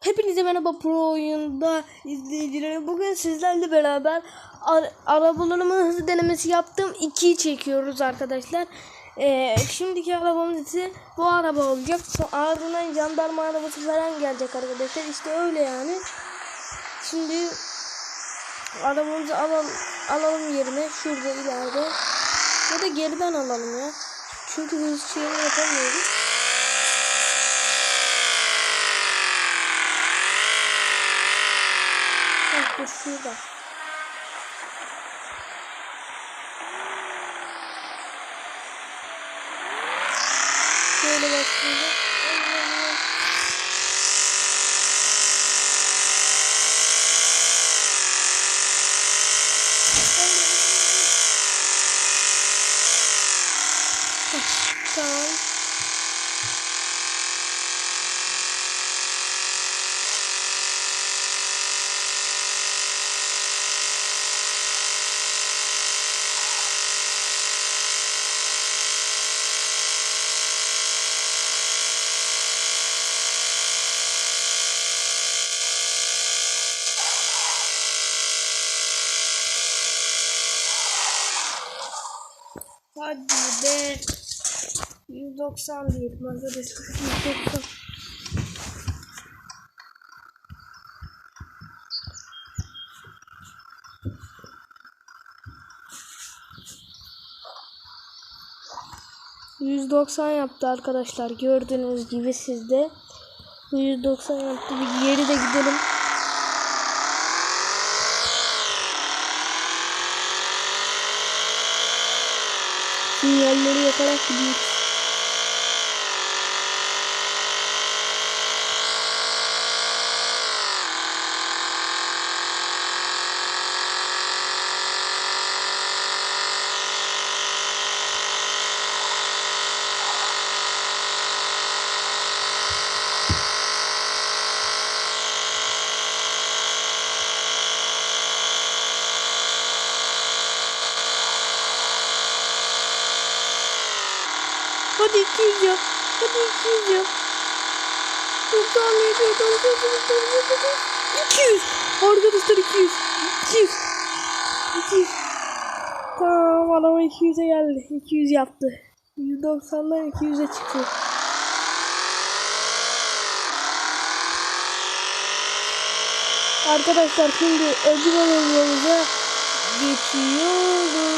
Hepinize merhaba Pro oyunda izleyicilerim. Bugün sizlerle beraber ar- arabalarımın hızı denemesi yaptım. 2'yi çekiyoruz arkadaşlar. Ee, şimdiki arabamız ise bu araba olacak. Ardından jandarma arabası falan gelecek arkadaşlar. İşte öyle yani. Şimdi arabamızı alalım, alalım yerine. Şurada ileride. Ya da geriden alalım ya. Çünkü hız şeyini yapamıyoruz. Şurada. Şöyle başlayacak. Allah Allah. Heh, Tamam. Hadi be. 190 diyelim arkadaşlar. 190. ...190 yaptı arkadaşlar. Gördüğünüz gibi sizde. 190 yaptı. Bir geri de gidelim. Sinyalleri yakarak gidiyoruz. Hadi 200 yap. Hadi 200 yap. 97, 98, 99, 200. Arkadaşlar 200. 200. 200. Tamam araba 200'e geldi. 200 yaptı. 190'dan 200'e çıktı. Arkadaşlar şimdi ödül arabamıza geçiyoruz.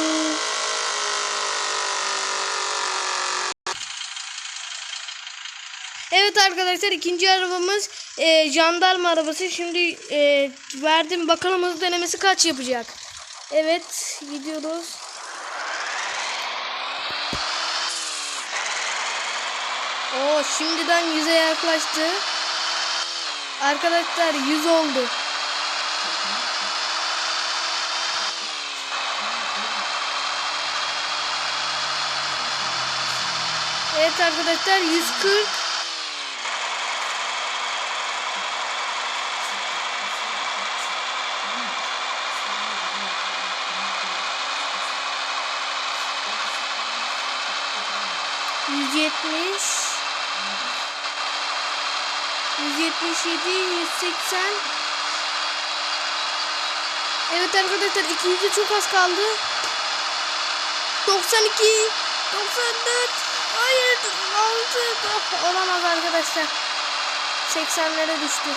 Evet arkadaşlar ikinci arabamız e, jandarma arabası. Şimdi e, verdim bakalım hız denemesi kaç yapacak. Evet gidiyoruz. Oo şimdiden 100'e yaklaştı. Arkadaşlar 100 oldu. Evet arkadaşlar 140 170 177 180 Evet arkadaşlar 200'e çok az kaldı. 92 94 Hayır 6 oh, Olamaz arkadaşlar. 80'lere düştü.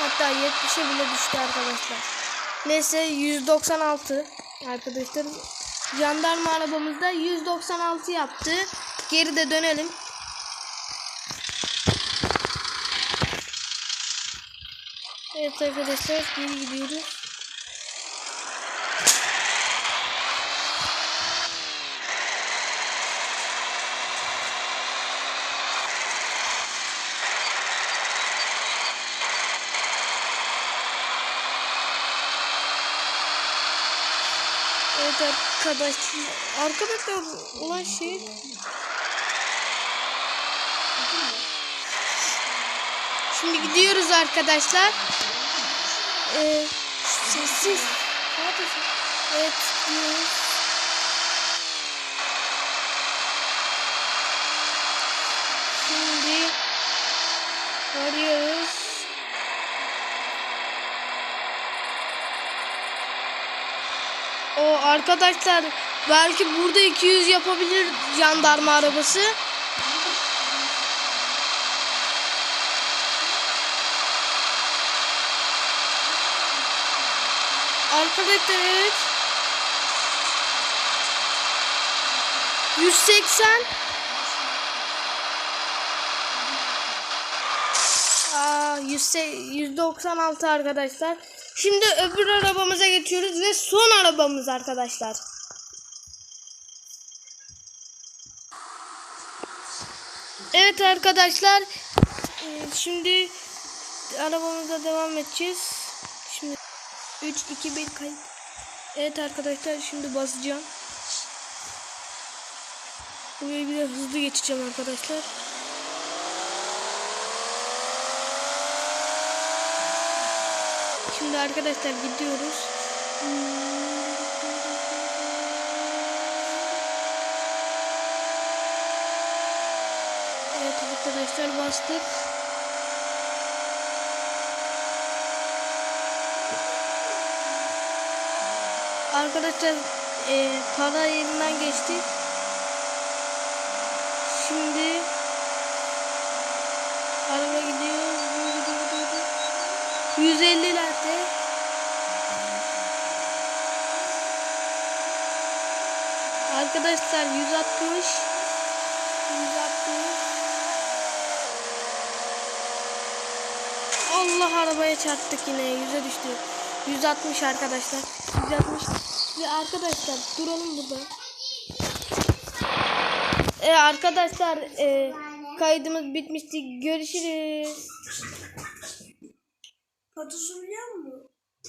Hatta 70'e bile düştü arkadaşlar. Neyse 196 Arkadaşlar Jandarma arabamızda 196 yaptı. Geri de dönelim. Evet arkadaşlar geri gidiyoruz. Evet arkadaşlar. Arkadaşlar olan şey Şimdi gidiyoruz arkadaşlar. Ee, sessiz. Evet gidiyoruz. Şimdi varıyoruz. Arkadaşlar belki burada 200 yapabilir jandarma arabası. Arkadaşlar evet. 180 Aa, 100 196 arkadaşlar. Şimdi öbür arabamıza geçiyoruz ve son arabamız arkadaşlar. Evet arkadaşlar. e, Şimdi arabamıza devam edeceğiz. Şimdi 3 2 1 kayıt. Evet arkadaşlar şimdi basacağım. Buraya bir de hızlı geçeceğim arkadaşlar. Şimdi arkadaşlar gidiyoruz. Evet arkadaşlar bastık. Arkadaşlar e, para yerinden geçtik. Arkadaşlar 160 160 Allah arabaya çarptık yine yüze düştü. 160 arkadaşlar. 160 ve arkadaşlar duralım burada. E, arkadaşlar e, kaydımız bitmişti. Görüşürüz. Fotosu biliyor musun?